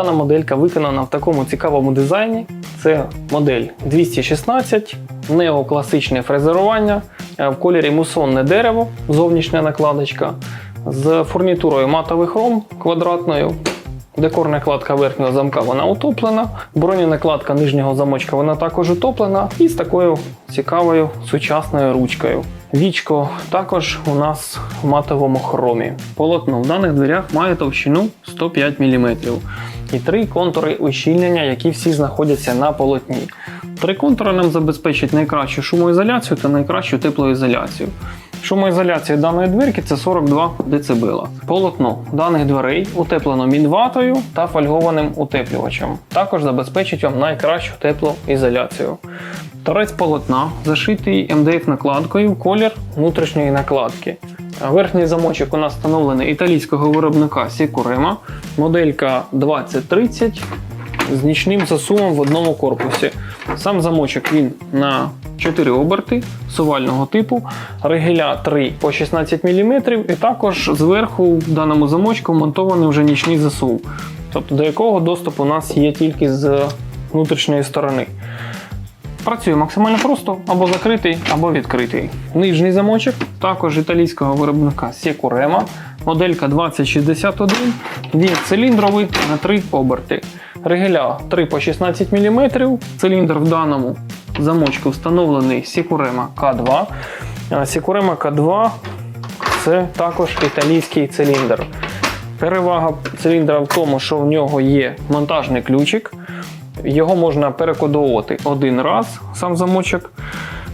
Дана моделька виконана в такому цікавому дизайні. Це модель 216, неокласичне фрезерування е, в кольорі мусонне дерево, зовнішня накладочка, з фурнітурою матовий хром квадратною. Декорна кладка верхнього замка вона утоплена, броненакладка нижнього замочка вона також утоплена і з такою цікавою сучасною ручкою. Вічко також у нас в матовому хромі. Полотно в даних дверях має товщину 105 мм і три контури ущільнення, які всі знаходяться на полотні. Три контури нам забезпечать найкращу шумоізоляцію та найкращу теплоізоляцію. Шумоізоляція даної дверки це 42 дБ. Полотно даних дверей утеплено мінватою та фольгованим утеплювачем. Також забезпечить вам найкращу теплоізоляцію. Торець полотна зашитий МДФ накладкою в колір внутрішньої накладки. Верхній замочок у нас встановлений італійського виробника Sicurema, моделька 2030 з нічним засувом в одному корпусі. Сам замочок він на 4 оберти сувального типу, ригеля 3 по 16 мм, і також зверху в даному замочку монтований вже нічний засув, тобто до якого доступ у нас є тільки з внутрішньої сторони. Працює максимально просто, або закритий, або відкритий. Нижній замочок, також італійського виробника Securema, моделька 2061. Він циліндровий на 3 оберти. Ригеля 3 по 16 мм. Циліндр в даному замочку встановлений Securema K2. А Securema K2 це також італійський циліндр. Перевага циліндра в тому, що в нього є монтажний ключик. Його можна перекодовувати один раз, сам замочок.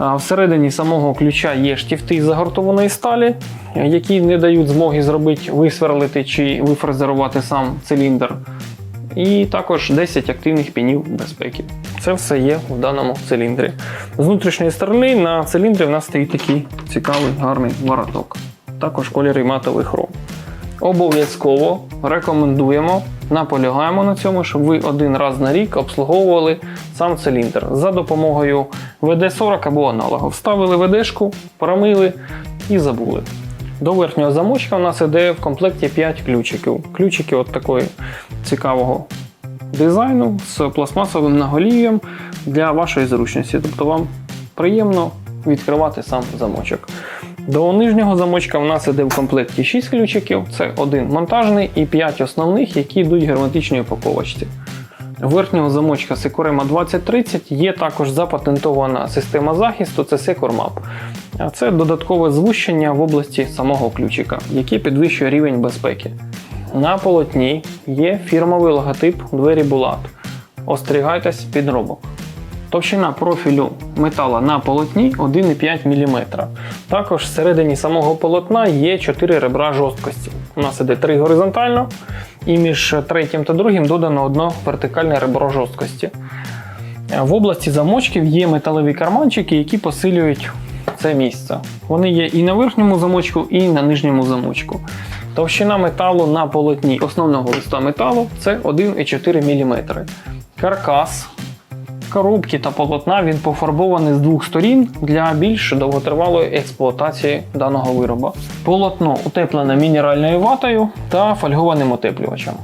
Всередині самого ключа є штифти з загортованої сталі, які не дають змоги зробити висверлити чи вифрезерувати сам циліндр. І також 10 активних пінів безпеки. Це все є в даному циліндрі. З внутрішньої сторони на циліндрі в нас стоїть такий цікавий гарний вороток. Також кольори матовий хром. Обов'язково рекомендуємо, наполягаємо на цьому, щоб ви один раз на рік обслуговували сам циліндр за допомогою ВД-40 або аналогу. Вставили ВДшку, промили і забули. До верхнього замочка у нас іде в комплекті 5 ключиків. Ключики от такої цікавого дизайну з пластмасовим наголів'ям для вашої зручності. Тобто вам приємно відкривати сам замочок. До нижнього замочка в нас іде в комплекті 6 ключиків, це один монтажний і 5 основних, які йдуть в герметичній упаковочці. Верхнього замочка Securema 2030 є також запатентована система захисту, це SecureMap. А Це додаткове звущення в області самого ключика, яке підвищує рівень безпеки. На полотні є фірмовий логотип двері Булат. Остерігайтесь підробок. Товщина профілю метала на полотні 1,5 мм. Також всередині самого полотна є 4 ребра жорсткості. У нас іде 3 горизонтально, і між третім та другим додано одно вертикальне ребро жорсткості. В області замочків є металеві карманчики, які посилюють це місце. Вони є і на верхньому замочку, і на нижньому замочку. Товщина металу на полотні основного листа металу це 1,4 мм. Каркас коробки та полотна він пофарбований з двох сторін для більш довготривалої експлуатації даного вироба. Полотно утеплене мінеральною ватою та фольгованим утеплювачем.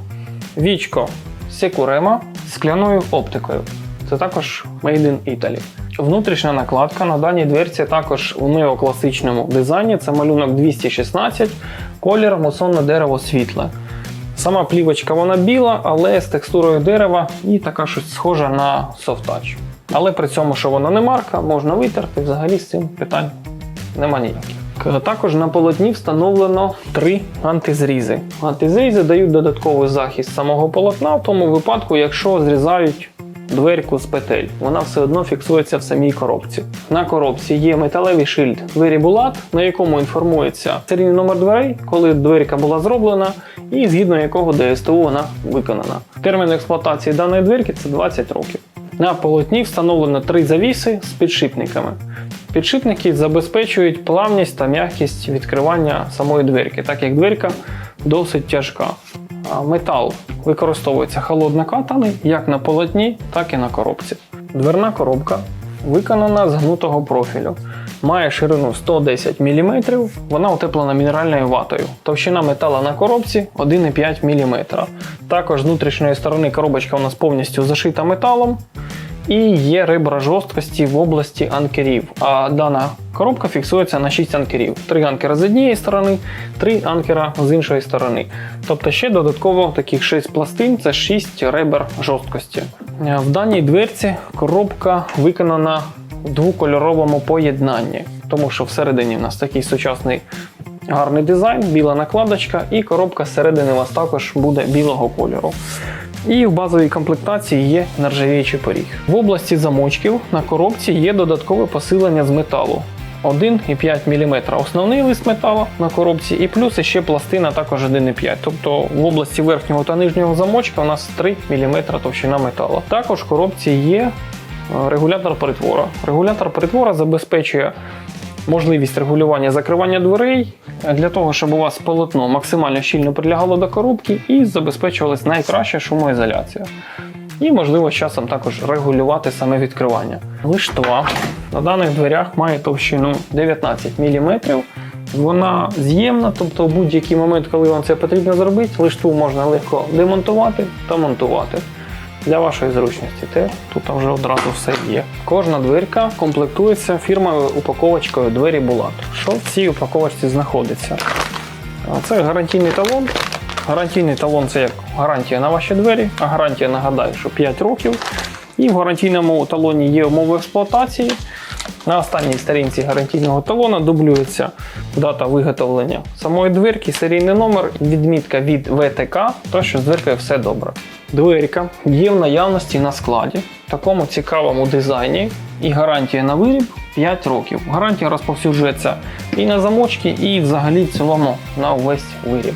Вічко Securema з скляною оптикою. Це також Made in Italy. Внутрішня накладка на даній дверці також у неокласичному дизайні. Це малюнок 216, колір мусонне дерево світле. Сама плівочка вона біла, але з текстурою дерева і така щось схожа на Touch. Але при цьому, що вона не марка, можна витерти, взагалі з цим питань нема ніяких. Також на полотні встановлено три антизрізи. Антизрізи дають додатковий захист самого полотна в тому випадку, якщо зрізають дверку з петель. Вона все одно фіксується в самій коробці. На коробці є металевий шильд двері Булат, на якому інформується серійний номер дверей, коли дверка була зроблена, і згідно якого ДСТУ вона виконана. Термін експлуатації даної дверки це 20 років. На полотні встановлено три завіси з підшипниками. Підшипники забезпечують плавність та м'якість відкривання самої дверки, так як дверка досить тяжка. Метал використовується холоднокатаний як на полотні, так і на коробці. Дверна коробка виконана з гнутого профілю. Має ширину 110 мм, вона утеплена мінеральною ватою. Товщина метала на коробці 1,5 мм. Також з внутрішньої сторони коробочка у нас повністю зашита металом. І є ребра жорсткості в області анкерів. А дана коробка фіксується на 6 анкерів. 3 анкера з однієї сторони, 3 анкера з іншої сторони. Тобто ще додатково таких 6 пластин це 6 ребер жорсткості. Е, В даній дверці коробка виконана в двокольоровому поєднанні, тому що всередині у нас такий сучасний гарний дизайн, біла накладочка, і коробка зсередини у вас також буде білого кольору. І в базовій комплектації є нержавіючий поріг. В області замочків на коробці є додаткове посилення з металу. 1,5 мм основний лист металу на коробці, і плюс ще пластина також 1,5 Тобто в області верхнього та нижнього замочка у нас 3 мм товщина металу. Також в коробці є е, регулятор притвора. Регулятор притвора забезпечує можливість регулювання закривання дверей для того, щоб у вас полотно максимально щільно прилягало до коробки і забезпечувалась найкраща шумоізоляція. І, можливо, з часом також регулювати саме відкривання. Лиштва на даних дверях має товщину 19 мм. Вона з'ємна, тобто в будь-який момент, коли вам це потрібно зробити, лиштву можна легко демонтувати та монтувати. Для вашої зручності те тут вже одразу все є. Кожна дверка комплектується фірмовою упаковочкою двері Булат. Що в цій упаковочці знаходиться? Це гарантійний талон. Гарантійний талон це як гарантія на ваші двері, а гарантія нагадаю, що 5 років. І в гарантійному талоні є умови експлуатації. На останній сторінці гарантійного талона дублюється дата виготовлення самої дверки, серійний номер, відмітка від ВТК, то що з дверкою все добре. Дверка є в наявності на складі, в такому цікавому дизайні і гарантія на виріб 5 років. Гарантія розповсюджується і на замочки, і взагалі в цілому на увесь виріб.